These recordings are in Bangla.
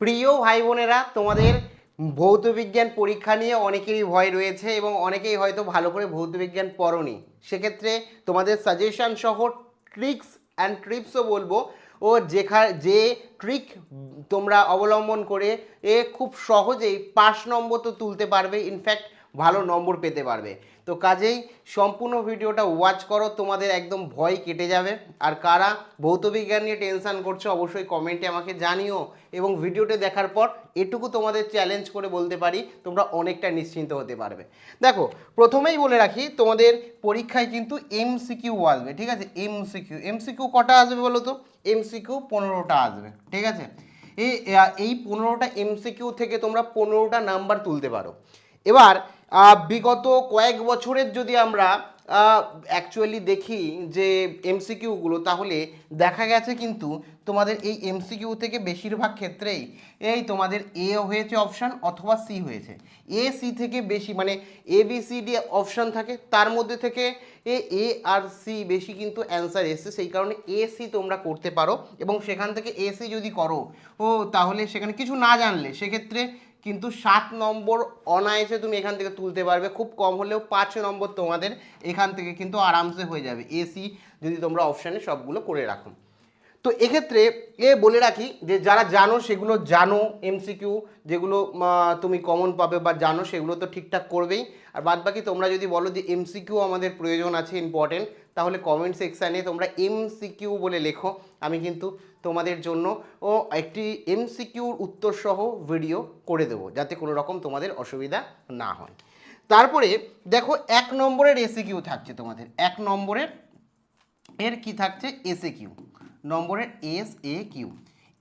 প্রিয় ভাই বোনেরা, তোমাদের ভৌত বিজ্ঞান পরীক্ষা নিয়ে অনেকেরই ভয় রয়েছে এবং অনেকেই হয়তো ভালো করে ভৌত বিজ্ঞান পড়নি। সেক্ষেত্রে তোমাদের সাজেশন সহ ট্রিক্স অ্যান্ড ট্রিপসও বলব। ও যেখা, যে ট্রিক তোমরা অবলম্বন করে এ খুব সহজেই পাঁচ নম্বর তো তুলতে পারবে ইনফ্যাক্ট ভালো নম্বর পেতে পারবে। তো কাজেই সম্পূর্ণ ভিডিওটা ওয়াচ করো, তোমাদের একদম ভয় কেটে যাবে। আর কারা ভৌতবিজ্ঞান নিয়ে টেনশান করছ, অবশ্যই কমেন্টে আমাকে জানিও। এবং ভিডিওটা দেখার পর এটুকু তোমাদের চ্যালেঞ্জ করে বলতে পারি, তোমরা অনেকটা নিশ্চিন্ত হতে পারবে। দেখো, প্রথমেই বলে রাখি, তোমাদের পরীক্ষায় কিন্তু এমসিকিউ আসবে, ঠিক আছে? এমসিকিউ এমসিকিউ কটা আসবে বলো তো? এমসিকিউ পনেরোটা আসবে, ঠিক আছে? এই এই পনেরোটা এমসিকিউ থেকে তোমরা পনেরোটা নাম্বার তুলতে পারো। এবার বিগত কয়েক বছরের যদি আমরা অ্যাকচুয়ালি দেখি যে এমসিকিউগুলো তাহলে দেখা গেছে কিন্তু তোমাদের এই এমসিকিউ থেকে বেশিরভাগ ক্ষেত্রেই এই তোমাদের এ হয়েছে অপশান অথবা সি হয়েছে। এ সি থেকে বেশি মানে A B C D option থাকে, তার মধ্যে থেকে এ এ আর সি বেশি কিন্তু অ্যান্সার এসছে। সেই কারণে এ সি তোমরা করতে পারো এবং সেখান থেকে এ সি যদি করো, ও তাহলে সেখানে কিছু না জানলে, সেক্ষেত্রে কিন্তু সাত নম্বর অনায়াসে তুমি এখান থেকে তুলতে পারবে। খুব কম হলেও পাঁচ নম্বর তোমাদের এখান থেকে কিন্তু আরামসে হয়ে যাবে। এসি যদি তোমরা অপশানে সবগুলো করে রাখো। তো এক্ষেত্রে এ বলে রাখি যে, যারা জানো সেগুলো জানো এমসিকিউ যেগুলো তুমি কমন পাবে বা জানো সেগুলো তো ঠিকঠাক করবেই। আর বাদ বাকি তোমরা যদি বলো যে এমসিকিউ আমাদের প্রয়োজন আছে ইম্পর্টেন্ট তাহলে কমেন্ট সেকশানে তোমরা এমসিকিউ বলে লেখো। আমি কিন্তু তোমাদের জন্য ও একটি এমসিকিউর উত্তরসহ ভিডিও করে দেবো, যাতে কোনো রকম তোমাদের অসুবিধা না হয়। তারপরে দেখো এক নম্বরের এসিকিউ থাকছে তোমাদের। এক নম্বরের এর কি থাকছে? এসে কিউ নম্বরের এস এ কিউ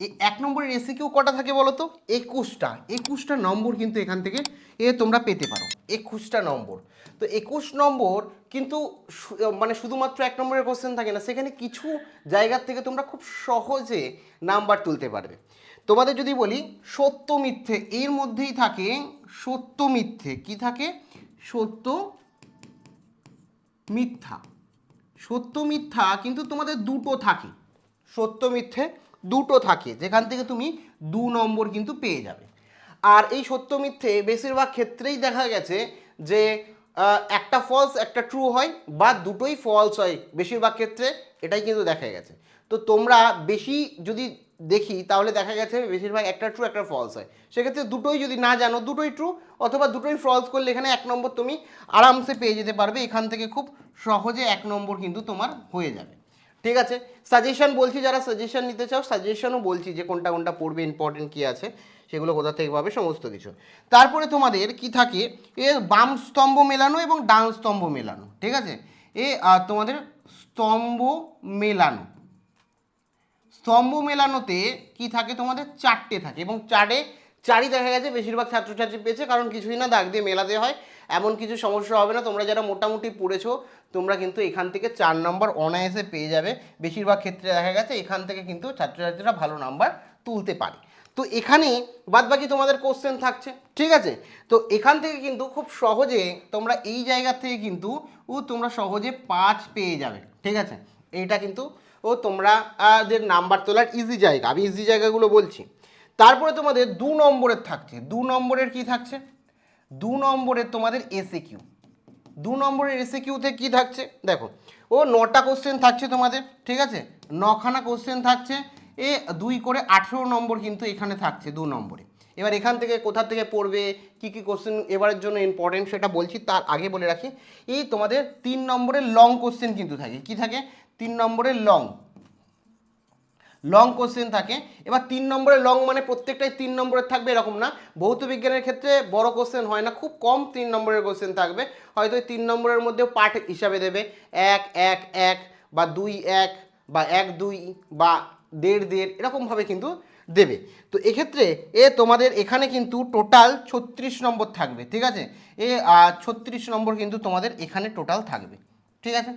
এই এক নম্বরের এসে কিউ কটা থাকে বলো তো একুশটা। একুশটা নম্বর কিন্তু এখান থেকে এ তোমরা পেতে পারো। একুশটা নম্বর। তো একুশ নম্বর কিন্তু মানে শুধুমাত্র এক নম্বরের কোশ্চেন থাকে না, সেখানে কিছু জায়গার থেকে তোমরা খুব সহজে নাম্বার তুলতে পারবে। তোমাদের যদি বলি, সত্য মিথ্যে, এর মধ্যেই থাকে সত্য মিথ্যে। কি থাকে? সত্য মিথ্যা। সত্য মিথ্যা কিন্তু তোমাদের দুটো থাকে। সত্য মিথ্যে দুটো থাকে, যেখান থেকে তুমি দু নম্বর কিন্তু পেয়ে যাবে। আর এই সত্য মিথ্যে বেশিরভাগ ক্ষেত্রেই দেখা গেছে যে একটা ফলস একটা ট্রু হয় বা দুটোই ফলস হয় বেশিরভাগ ক্ষেত্রে, এটাই কিন্তু দেখা গেছে। তো তোমরা বেশি যদি দেখি, তাহলে দেখা গেছে বেশিরভাগ একটা ট্রু একটা ফলস হয়। সেক্ষেত্রে দুটোই যদি না জানো, দুটোই ট্রু অথবা দুটোই ফলস করলে এখানে এক নম্বর তুমি আরামসে পেয়ে যেতে পারবে, এখান থেকে খুব সহজে এক নম্বর কিন্তু তোমার হয়ে যাবে। ঠিক আছে? সাজেশন বলছি, যারা সাজেশন নিতে চাও সাজেশনও বলছি যে কোনটা কোনটা পড়বে ইম্পর্টেন্ট কী আছে, সেগুলো কোথা থেকে পাবে, সমস্ত কিছু। তারপরে তোমাদের কি থাকে, এ বাম স্তম্ভ মেলানো এবং ডান স্তম্ভ মেলানো, ঠিক আছে? এ তোমাদের স্তম্ভ মেলানো। স্তম্ভ মেলানোতে কি থাকে, তোমাদের চারটে থাকে এবং চারে চারই দেখা গেছে, বেশিরভাগ ছাত্রছাত্রী পেয়েছে, কারণ কিছুই না, দাগ দিয়ে মেলাতে হয়। এমন কিছু সমস্যা হবে না, তোমরা যারা মোটামুটি পড়েছো, তোমরা কিন্তু এখান থেকে চার নম্বর অনায়াসে পেয়ে যাবে। বেশিরভাগ ক্ষেত্রে দেখা গেছে, এখান থেকে কিন্তু ছাত্রছাত্রীরা ভালো নাম্বার তুলতে পারে। তো এখানে বাদবাকি তোমাদের কোশ্চেন থাকছে, ঠিক আছে? তো এখান থেকে কিন্তু খুব সহজে তোমরা এই জায়গা থেকে কিন্তু ও তোমরা সহজে পাঁচ পেয়ে যাবে, ঠিক আছে? এইটা কিন্তু, ও, তোমরা দের নাম্বার তোলার ইজি জায়গা। আমি ইজি জায়গাগুলো বলছি। তারপরে তোমাদের দু নম্বরের থাকছে। দু নম্বরের কি থাকছে? দু নম্বরের তোমাদের এসে কিউ দু নম্বরের এসে কিউতে কী থাকছে? দেখো, ও নটা কোশ্চেন থাকছে তোমাদের, ঠিক আছে? নখানা কোশ্চেন থাকছে, এ দুই করে আঠেরো নম্বর কিন্তু এখানে থাকছে দু নম্বরে। এবার এখান থেকে কোথা থেকে পড়বে, কি কি কোশ্চেন এবারের জন্য ইম্পর্টেন্ট সেটা বলছি, তার আগে বলে রাখি। এই তোমাদের তিন নম্বরের লং কোশ্চেন কিন্তু থাকে। কি থাকে? তিন নম্বরের লং লং কোশ্চেন থাকে। এবার তিন নম্বরের লং মানে প্রত্যেকটাই তিন নম্বরের থাকবে, এরকম না। ভৌত বিজ্ঞানের ক্ষেত্রে বড় কোশ্চেন হয় না, খুব কম তিন নম্বরের কোশ্চেন থাকবে। হয়তো ওই তিন নম্বরের মধ্যেও পার্ট হিসাবে দেবে। এক এক এক বা দুই, এক বা এক, দুই বা দেড় দেড় এরকমভাবে কিন্তু দেবে। তো এক্ষেত্রে এ তোমাদের এখানে কিন্তু টোটাল ছত্রিশ নম্বর থাকবে, ঠিক আছে? এ ছত্রিশ নম্বর কিন্তু তোমাদের এখানে টোটাল থাকবে, ঠিক আছে?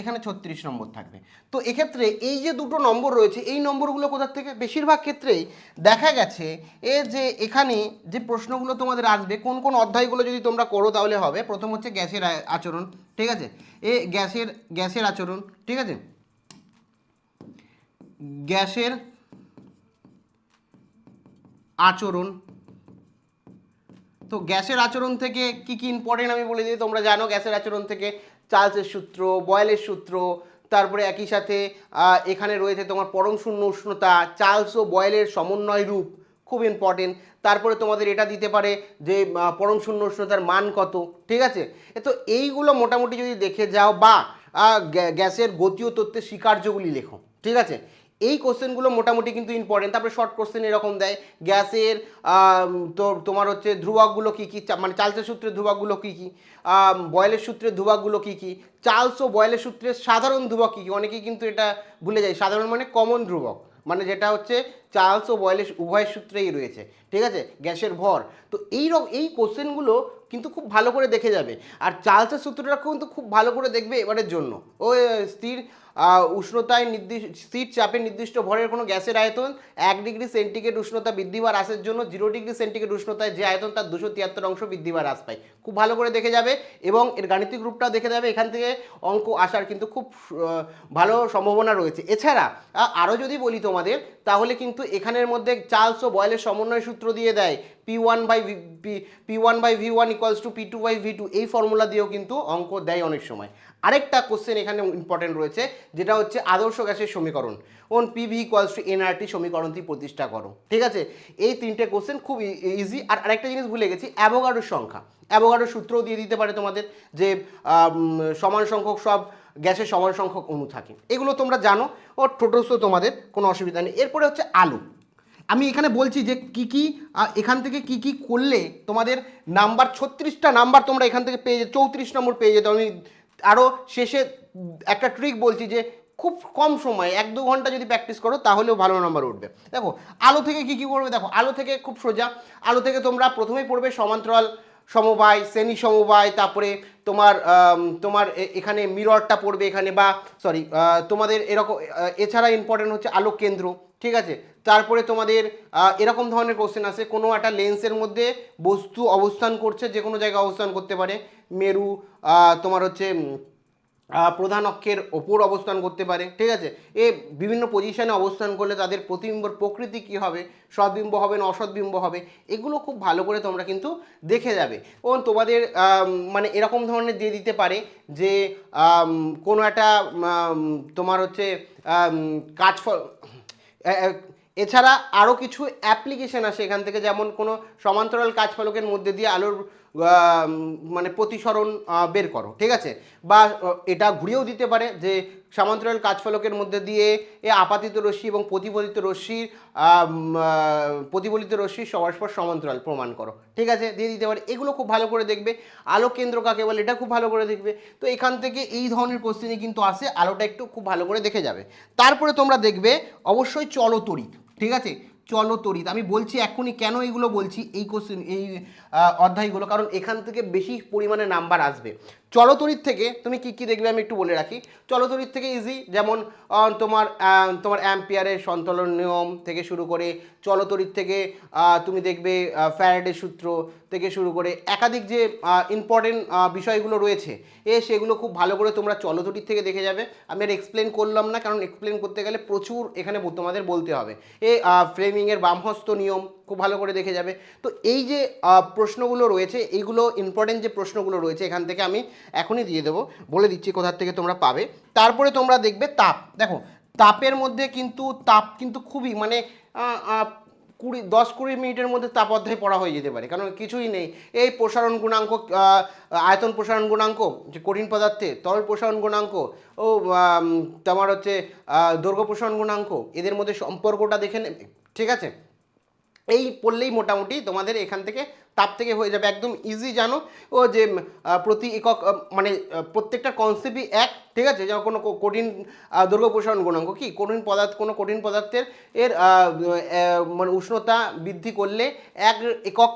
এখানে ছত্রিশ নম্বর থাকবে। তো এক্ষেত্রে এই যে দুটো নম্বর রয়েছে, এই নম্বরগুলো কোথার থেকে? বেশিরভাগ ক্ষেত্রেই দেখা গেছে এ যে এখানে যে প্রশ্নগুলো তোমাদের আসবে, কোন কোন অধ্যায়গুলো যদি তোমরা করো তাহলে হবে। প্রথম হচ্ছে গ্যাসের আচরণ, ঠিক আছে? এ গ্যাসের গ্যাসের আচরণ, ঠিক আছে? গ্যাসের আচরণ। তো গ্যাসের আচরণ থেকে কি কি ইম্পর্টেন্ট আমি বলে দিই? তোমরা জানো গ্যাসের আচরণ থেকে চার্লসের সূত্র, বয়েলের সূত্র, তারপরে একই সাথে এখানে রয়েছে তোমার পরম শূন্য উষ্ণতা, চার্লস ও বয়েলের সমন্বয় রূপ, খুব ইম্পর্টেন্ট তারপরে তোমাদের এটা দিতে পারে যে পরম শূন্য উষ্ণতার মান কত, ঠিক আছে? তো এইগুলো মোটামুটি যদি দেখে যাও, বা গ্যাসের গতীয় তত্ত্বের স্বীকার্যগুলি লেখো, ঠিক আছে? এই কোশ্চেনগুলো মোটামুটি কিন্তু ইম্পর্টেন্ট তারপরে শর্ট কোশ্চেন এরকম দেয়। গ্যাসের তো, তোমার হচ্ছে ধ্রুবকগুলো কী কী? মানে চার্লসের সূত্রের ধ্রুবকগুলো কী কী? বয়েলের সূত্রের ধ্রুবকগুলো কী কী? চার্লস ও বয়েলের সূত্রের সাধারণ ধ্রুবক কী কী? অনেকেই কিন্তু এটা ভুলে যায়। সাধারণ মানে কমন ধ্রুবক। মানে যেটা হচ্ছে চার্লস ও বয়েলের উভয় সূত্রেই রয়েছে। ঠিক আছে? গ্যাসের ভর। তো এই এই কোশ্চেনগুলো কিন্তু খুব ভালো করে দেখে যাবে। আর চার্লসের সূত্রটা কিন্তু খুব ভালো করে দেখবে এবারের জন্য। ও স্থির উষ্ণতায় নির্দিষ্ট, স্থির চাপে নির্দিষ্ট ভরের কোনো গ্যাসের আয়তন এক ডিগ্রি সেন্টিগ্রেড উষ্ণতা বৃদ্ধি বা হ্রাসের জন্য জিরো ডিগ্রি সেন্টিগ্রেড উষ্ণতায় যে আয়তন তার দুশো তিয়াত্তর অংশ বৃদ্ধি বা হ্রাস পায়। খুব ভালো করে দেখে যাবে এবং এর গাণিতিক রূপটাও দেখে যাবে। এখান থেকে অঙ্ক আসার কিন্তু খুব ভালো সম্ভাবনা রয়েছে। এছাড়া আরও যদি বলি তোমাদের, তাহলে কিন্তু এখানের মধ্যে চার্লস ও বয়েলের সমন্বয় সূত্র দিয়ে দেয়। P one by P one by V one equals to P two by V two, এই ফর্মুলা দিয়েও কিন্তু অঙ্ক দেয় অনেক সময়। আরেকটা কোশ্চেন এখানে ইম্পর্টেন্ট রয়েছে, যেটা হচ্ছে আদর্শ গ্যাসের সমীকরণ। On P V equals to NRT সমীকরণটি প্রতিষ্ঠা করো। ঠিক আছে? এই তিনটে কোশ্চেন খুব ইজি আর আরেকটা জিনিস ভুলে গেছি, অ্যাভোগাডোর সংখ্যা। অ্যাভোগাডোর সূত্রও দিয়ে দিতে পারে তোমাদের যে সমান সংখ্যক সব গ্যাসের সমান সংখ্যক অণু থাকে। এগুলো তোমরা জানো ও টোটোসও তোমাদের কোনো অসুবিধা নেই। এরপরে হচ্ছে আলু। আমি এখানে বলছি যে কি কি এখান থেকে কি কি করলে তোমাদের নাম্বার, ছত্রিশটা নাম্বার তোমরা এখান থেকে পেয়ে চৌত্রিশ নম্বর পেয়ে যেত আমি আরও শেষে একটা ট্রিক বলছি যে খুব কম সময়ে এক দু ঘণ্টা যদি প্র্যাকটিস করো, তাহলেও ভালো নাম্বার উঠবে। দেখো, আলো থেকে কি কি করবে? দেখো, আলো থেকে খুব সোজা। আলো থেকে তোমরা প্রথমেই পড়বে সমান্তরাল সমবায়, শ্রেণি সমবায়, তারপরে তোমার তোমার এখানে মিররটা পড়বে এখানে বা সরি তোমাদের এরকম এছাড়া ইম্পর্টেন্ট হচ্ছে আলোক কেন্দ্র, ঠিক আছে? তারপরে তোমাদের এরকম ধরনের কোশ্চেন আছে কোনো একটা লেন্সের মধ্যে বস্তু অবস্থান করছে, যে কোনো জায়গায় অবস্থান করতে পারে। মেরু তোমার হচ্ছে প্রধান অক্ষের ওপর অবস্থান করতে পারে, ঠিক আছে? এ বিভিন্ন পজিশনে অবস্থান করলে তাদের প্রতিবিম্বর প্রকৃতি কী হবে? সদ্বিম্ব হবে না অসদ্বিম্ব হবে? এগুলো খুব ভালো করে তোমরা কিন্তু দেখে যাবে। এবং তোমাদের মানে এরকম ধরনের দিয়ে দিতে পারে যে কোনো একটা তোমার হচ্ছে কাজ এছাড়া আরও কিছু অ্যাপ্লিকেশন আসে এখান থেকে, যেমন কোনো সমান্তরাল কাজ ফলকের মধ্যে দিয়ে আলোর মানে প্রতিসরণ বের করো, ঠিক আছে? বা এটা ঘুরিয়েও দিতে পারে যে সমান্তরাল কাজ ফলকের মধ্যে দিয়ে এ আপাতিত রশ্মি এবং প্রতিফলিত রশ্মির প্রতিফলিত রশ্মির সমাস্পর সমান্তরাল প্রমাণ করো, ঠিক আছে? দিয়ে দিতে পারে। এগুলো খুব ভালো করে দেখবে। আলো কেন্দ্র কাকে বলে, এটা খুব ভালো করে দেখবে। তো এখান থেকে এই ধরনের কোশ্চেনই কিন্তু আসে, আলোটা একটু খুব ভালো করে দেখে যাবে। তারপরে তোমরা দেখবে, অবশ্যই চলতরিৎ ঠিক আছে? চলতরিৎ আমি বলছি এখনই কেন এইগুলো বলছি এই কোশ্চেন এই অধ্যায়গুলো? কারণ এখান থেকে বেশি পরিমাণে নাম্বার আসবে। চলতরিত থেকে, তুমি কি কি দেখবে আমি একটু বলে রাখি। চলতরিত থেকে ইজি যেমন তোমার তোমার অ্যাম্পিয়ারের সন্তলন নিয়ম থেকে শুরু করে চলতরিত থেকে তুমি দেখবে ফ্যারেডের সূত্র থেকে শুরু করে একাধিক যে ইম্পর্টেন্ট বিষয়গুলো রয়েছে, এ সেগুলো খুব ভালো করে তোমরা চলতরিৎ থেকে দেখে যাবে। আমি আর এক্সপ্লেন করলাম না, কারণ এক্সপ্লেন করতে গেলে প্রচুর এখানে তোমাদের বলতে হবে। এ ফ্রেমিংয়ের বামহস্ত নিয়ম খুব ভালো করে দেখে যাবে। তো এই যে প্রশ্নগুলো রয়েছে, এইগুলো ইম্পর্টেন্ট যে প্রশ্নগুলো রয়েছে, এখান থেকে আমি এখনই দিয়ে দেবো। বলে দিচ্ছি কোথার থেকে তোমরা পাবে। তারপরে তোমরা দেখবে তাপ। দেখো, তাপের মধ্যে কিন্তু, তাপ কিন্তু খুবই মানে কুড়ি, দশ কুড়ি মিনিটের মধ্যে তাপ অধ্যায় পড়া হয়ে যেতে পারে। কারণ কিছুই নেই। এই প্রসারণ গুণাঙ্ক আয়তন প্রসারণ গুণাঙ্ক, যে কঠিন পদার্থে, তরল প্রসারণ গুণাঙ্ক, ও তোমার হচ্ছে দৈর্ঘ্য প্রসারণ গুণাঙ্ক, এদের মধ্যে সম্পর্কটা দেখে নেবে। ঠিক আছে? এই পড়লেই মোটামুটি তোমাদের এখান থেকে তাপ থেকে হয়ে যাবে। একদম ইজি জানো। ও যে প্রতি একক মানে প্রত্যেকটা কনসেপ্টই এক ঠিক আছে? যেমন কোনো কঠিন আহ, দৈর্ঘ্য প্রসারণ গুণাঙ্ক কি? কঠিন পদার্থ কোনো কঠিন পদার্থের এর মানে উষ্ণতা বৃদ্ধি করলে এক একক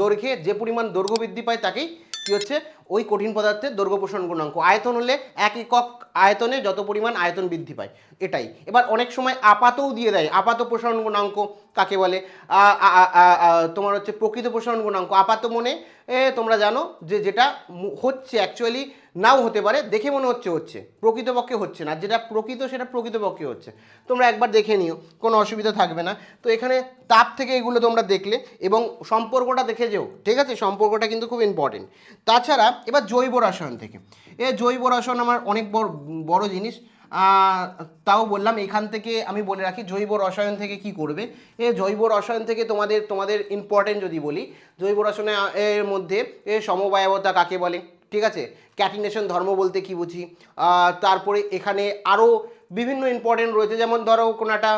দৈর্ঘ্যে যে পরিমাণ দৈর্ঘ্য বৃদ্ধি পায় তাকেই কি হচ্ছে? ওই কঠিন পদার্থের দৈর্ঘ্য প্রসারণ গুণাঙ্ক। আয়তন হলে এক একক আয়তনে যত পরিমাণ আয়তন বৃদ্ধি পায়, এটাই। এবার অনেক সময় আপাতও দিয়ে দেয়, আপাত প্রসারণ গুণাঙ্ক কাকে বলে? তোমার হচ্ছে প্রকৃত প্রসারণ গুণাঙ্ক। আপাত মনে তোমরা জানো যে যেটা হচ্ছে অ্যাকচুয়ালি নাও হতে পারে দেখে মনে হচ্ছে হচ্ছে প্রকৃতপক্ষে হচ্ছে না। যেটা প্রকৃত সেটা প্রকৃতপক্ষে হচ্ছে। তোমরা একবার দেখে নিও কোনো অসুবিধা থাকবে না। তো এখানে তাপ থেকে এগুলো তোমরা দেখলে এবং সম্পর্কটা দেখে যেও ঠিক আছে? সম্পর্কটা কিন্তু খুব ইম্পর্টেন্ট তাছাড়া এবার জৈব রসায়ন থেকে। এ জৈব রসায়ন আমার অনেক বড় বড় জিনিস। তাও বললাম এখান থেকে আমি বলে রাখি জৈব রসায়ন থেকে কি করবে? এ জৈব রসায়ন থেকে তোমাদের তোমাদের ইম্পর্টেন্ট যদি বলি জৈব রসায়নে আহ, এর মধ্যে এ সমবায়বতা কাকে বলে? ঠিক আছে? ক্যাটিনেশন ধর্ম বলতে কি বুঝি? তারপরে এখানে আরও বিভিন্ন ইম্পর্টেন্ট রয়েছে, যেমন ধরো কোনো একটা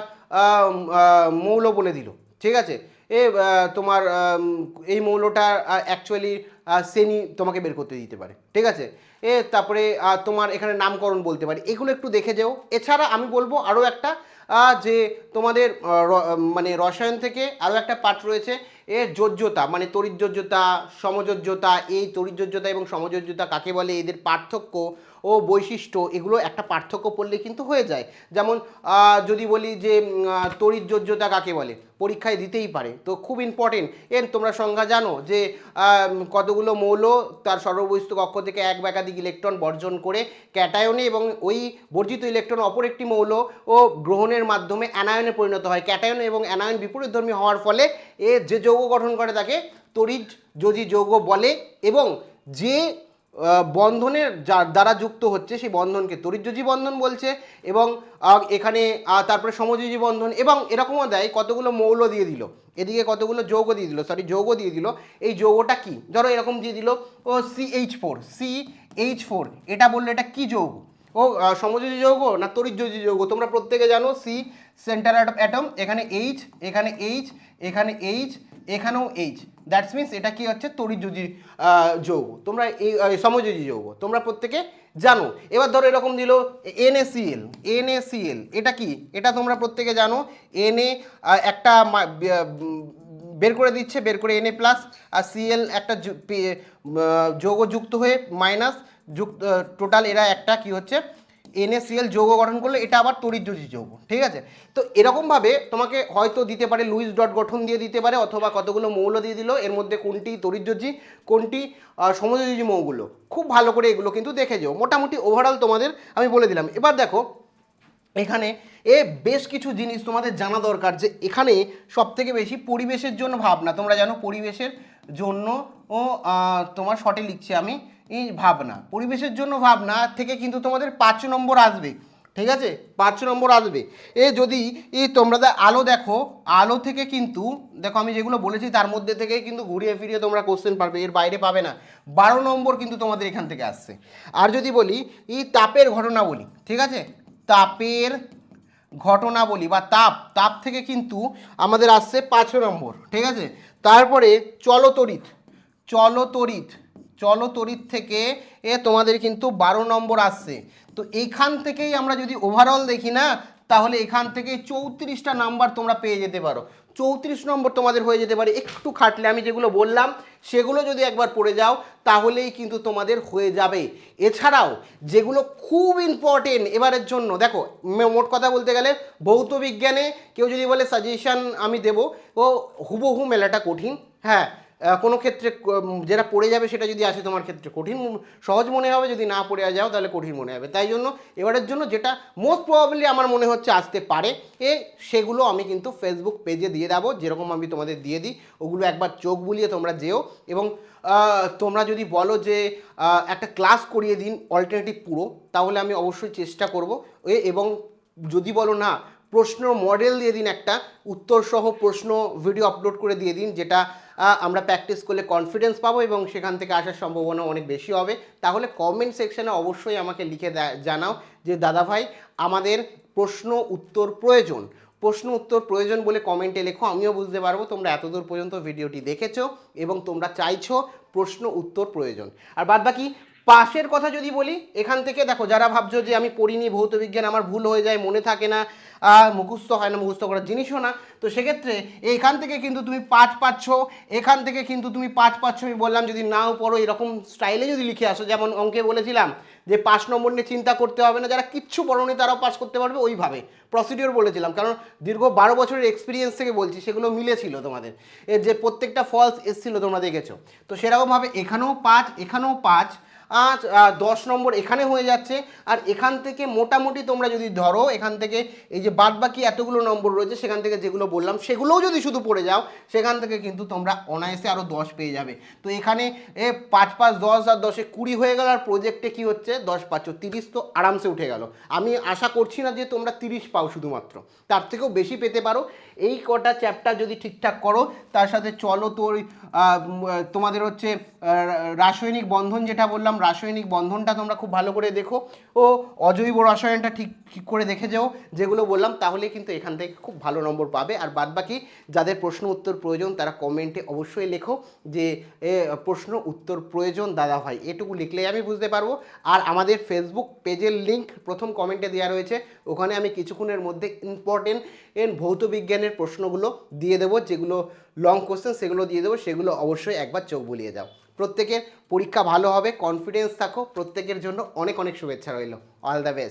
মৌল বলে দিল, ঠিক আছে? এ তোমার এই মৌলটা অ্যাকচুয়ালি শ্রেণি তোমাকে বের করতে দিতে পারে, ঠিক আছে? এ, তারপরে তোমার এখানে নামকরণ বলতে পারি, এগুলো একটু দেখে যেও। এছাড়া আমি বলব আরও একটা যে তোমাদের মানে রসায়ন থেকে আরও একটা পাঠ রয়েছে এর যোজ্যতা মানে তরিযোজ্যতা সমযোজ্যতা এই তরিযোজ্যতা এবং সমযোজ্যতা কাকে বলে? এদের পার্থক্য ও বৈশিষ্ট্য, এগুলো একটা পার্থক্য পড়লে কিন্তু হয়ে যায়। যেমন যদি বলি যে তরিযোজ্যতা কাকে বলে? পরীক্ষায় দিতেই পারে। তো খুব ইম্পর্টেন্ট এর তোমরা সংজ্ঞা জানো যে কতগুলো মৌল তার সর্ববহিস্থ কক্ষ থেকে এক বা একাধিক ইলেকট্রন বর্জন করে ক্যাটায়নে এবং ওই বর্জিত ইলেকট্রন অপর একটি মৌল ও গ্রহণের মাধ্যমে অ্যানায়নে পরিণত হয়। ক্যাটায়ন এবং অ্যানায়ন বিপরীতধর্মী হওয়ার ফলে এ যে যৌগ গঠন করে তাকে তড়িৎ যোজি যৌগ বলে এবং যে বন্ধনের দ্বারা যুক্ত হচ্ছে সেই বন্ধনকে। তরিযোজী বন্ধন বলছে এবং এখানে তারপরে সমযোজী বন্ধন এবং এরকমও দেয়, কতগুলো মৌল দিয়ে দিল। এদিকে কতগুলো যৌগ দিয়ে দিল সরি যৌগ দিয়ে দিল। এই যৌগটা কি? ধরো এরকম দিয়ে দিল, ও C H four C H four এটা বলল এটা কি যৌগ? ও সমযোজী যৌগ না তরিযোজী যৌগ? তোমরা প্রত্যেকে জানো সি সেন্টার অ্যাটম এখানে এইচ এখানে এইচ এখানে এইচ এখানেও এইচ দ্যাটস মিনস এটা কি হচ্ছে? আহ, যৌগ। তোমরা এই সমযোজী যৌগ। তোমরা প্রত্যেকে জানো। এবার ধরো এরকম দিল এনএসিএল এনএসিএল এটা কি? এটা তোমরা প্রত্যেকে জানো। এনএ একটা বের করে দিচ্ছে বের করে এনএ প্লাস আর সিএল একটা যৌগ যুক্ত হয়ে মাইনাস যুক্ত টোটাল এরা একটা কি হচ্ছে? এনএসিএল যৌগ গঠন করলে এটা আবার তড়িৎযোজী যৌগ, ঠিক আছে? তো এরকমভাবে তোমাকে হয়তো দিতে পারে লুইস ডট গঠন দিয়ে দিতে পারে অথবা কতগুলো মৌল দিয়ে দিল, এর মধ্যে কোনটি তড়িৎযোজী কোনটি সমযোজী মৌগুলো খুব ভালো করে এগুলো কিন্তু দেখে যাও। মোটামুটি ওভারঅল তোমাদের আমি বলে দিলাম। এবার দেখো, এখানে এ বেশ কিছু জিনিস তোমাদের জানা দরকার যে এখানে সব থেকে বেশি পরিবেশের জন্য ভাবনা। তোমরা জানো পরিবেশের জন্য ও তোমার শর্টে লিখছি আমি। এই ভাবনা, পরিবেশের জন্য ভাবনা থেকে কিন্তু তোমাদের পাঁচ নম্বর আসবে, ঠিক আছে? পাঁচ নম্বর আসবে। এ যদি, এই তোমরা আলো দেখো, আলো থেকে কিন্তু, দেখো আমি যেগুলো বলেছি, তার মধ্যে থেকে কিন্তু ঘুরিয়ে ফিরিয়ে তোমরা কোশ্চেন পারবে, এর বাইরে পাবে না। বারো নম্বর কিন্তু তোমাদের এখান থেকে আসছে। আর যদি বলি, এই তাপের ঘটনা বলি, ঠিক আছে? তাপের ঘটনা বলি, বা তাপ তাপ থেকে কিন্তু আমাদের আসছে পাঁচ নম্বর, ঠিক আছে? তারপরে চলতরিৎ চলতরিৎ চলতরিৎ থেকে এ তোমাদের কিন্তু বারো নম্বর আসছে। তো এইখান থেকেই আমরা যদি ওভারঅল দেখি না, তাহলে এখান থেকে চৌত্রিশটা নাম্বার তোমরা পেয়ে যেতে পারো। চৌত্রিশ নম্বর তোমাদের হয়ে যেতে পারে একটু খাটলে, আমি যেগুলো বললাম, সেগুলো যদি একবার পড়ে যাও, তাহলেই কিন্তু তোমাদের হয়ে যাবে। এছাড়াও, যেগুলো খুব ইম্পর্টেন্ট এবারের জন্য, দেখো মোট কথা বলতে গেলে ভৌত বিজ্ঞানে কেউ যদি বলে সাজেশন আমি দেবো, ও হুবহু মেলাটা কঠিন। হ্যাঁ কোনো ক্ষেত্রে যেটা পড়ে যাবে সেটা যদি আসে তোমার ক্ষেত্রে, কঠিন সহজ মনে হবে, যদি না পড়ে যাও তাহলে কঠিন মনে হবে। তাই জন্য এবারের জন্য যেটা মোস্ট প্রবাবলি আমার মনে হচ্ছে আসতে পারে, এ সেগুলো আমি কিন্তু ফেসবুক পেজে দিয়ে দেবো, যেরকম আমি তোমাদের দিয়ে দিই, ওগুলো একবার চোখ বুলিয়ে তোমরা যেও এবং তোমরা যদি বলো যে একটা ক্লাস করিয়ে দিন অল্টারনেটিভ পুরো, তাহলে আমি অবশ্যই চেষ্টা করব এবং যদি বলো না প্রশ্ন মডেল দিয়ে দিন একটা উত্তর সহ প্রশ্ন ভিডিও আপলোড করে দিয়ে দিন, যেটা আমরা প্র্যাকটিস করলে কনফিডেন্স পাবো এবং সেখান থেকে আসার সম্ভাবনা অনেক বেশি হবে। তাহলে কমেন্ট সেকশনে অবশ্যই আমাকে লিখে জানাও যে, দাদা ভাই, আমাদের প্রশ্ন উত্তর প্রয়োজন। প্রশ্ন উত্তর প্রয়োজন বলে কমেন্টে লেখো, আমিও বুঝতে পারব তোমরা এতদূর পর্যন্ত ভিডিওটি দেখেছ এবং তোমরা চাইছো প্রশ্ন উত্তর প্রয়োজন। আর বাদ বাকি পাশের কথা যদি বলি, এখান থেকে দেখো, যারা ভাবছ যে আমি পড়িনি, ভৌত বিজ্ঞান আমার ভুল হয়ে যায়, মনে থাকে না মুখস্থ হয় না, মুখস্থ করার জিনিসও না, তো সেক্ষেত্রে এখান থেকে কিন্তু তুমি পাঁচ পাচ্ছ, এখান থেকে কিন্তু তুমি পাঁচ পাচ্ছ, আমি বললাম যদি নাও পড়ো, এরকম স্টাইলে যদি লিখে আসো, যেমন অঙ্কে বলেছিলাম যে পাঁচ নম্বর নিয়ে চিন্তা করতে হবে না, যারা কিচ্ছু পড়োনি তারাও পাস করতে পারবে ওইভাবে প্রসিডিওর বলেছিলাম, কারণ দীর্ঘ বারো বছরের এক্সপিরিয়েন্স থেকে বলছি, সেগুলো মিলেছিল তোমাদের যে প্রত্যেকটা ফলস এসছিল তোমরা দেখেছ, তো সেরকমভাবে এখানেও পাঁচ এখানেও পাঁচ দশ নম্বর এখানে হয়ে যাচ্ছে। আর এখান থেকে মোটামুটি তোমরা যদি ধরো, এখান থেকে এই যে বাদ বাকি এতগুলো নম্বর রয়েছে, সেখান থেকে যেগুলো বললাম, সেগুলোও যদি শুধু পড়ে যাও, সেখান থেকে কিন্তু তোমরা অনায়াসে আরও দশ পেয়ে যাবে। তো এখানে, এ, পাঁচ পাঁচ, দশ আর দশে কুড়ি হয়ে গেল, আর প্রজেক্টে কি হচ্ছে? দশ পাঁচ তিরিশ তো আরামসে উঠে গেল। আমি আশা করছি না যে তোমরা তিরিশ পাও শুধুমাত্র। তার থেকেও বেশি পেতে পারো। এই কটা চ্যাপ্টার যদি ঠিকঠাক করো, তার সাথে চলো তোর তোমাদের হচ্ছে রাসায়নিক বন্ধন যেটা বললাম রাসায়নিক বন্ধনটা তোমরা খুব ভালো করে দেখো। ও অজৈব রসায়নটা ঠিক ঠিক করে দেখে যাও। যেগুলো বললাম, তাহলে কিন্তু এখান থেকে খুব ভালো নম্বর পাবে। আর বাদবাকি যাদের প্রশ্ন উত্তর প্রয়োজন, তারা কমেন্টে অবশ্যই লেখো যে প্রশ্ন উত্তর প্রয়োজন দাদা ভাই। এটুকু লিখলেই আমি বুঝতে পারব। আর আমাদের ফেসবুক পেজের লিঙ্ক প্রথম কমেন্টে দেওয়া রয়েছে। ওখানে আমি কিছুক্ষণের মধ্যে ইম্পর্টেন্ট ভৌত বিজ্ঞানের প্রশ্নগুলো দিয়ে দেবো। যেগুলো লং কোশ্চেন সেগুলো দিয়ে দেবো। সেগুলো অবশ্যই একবার চোখ বুলিয়ে যাও। প্রত্যেকের পরীক্ষা ভালো হবে কনফিডেন্স থাকো, প্রত্যেকের জন্য অনেক অনেক শুভেচ্ছা রইল। All the best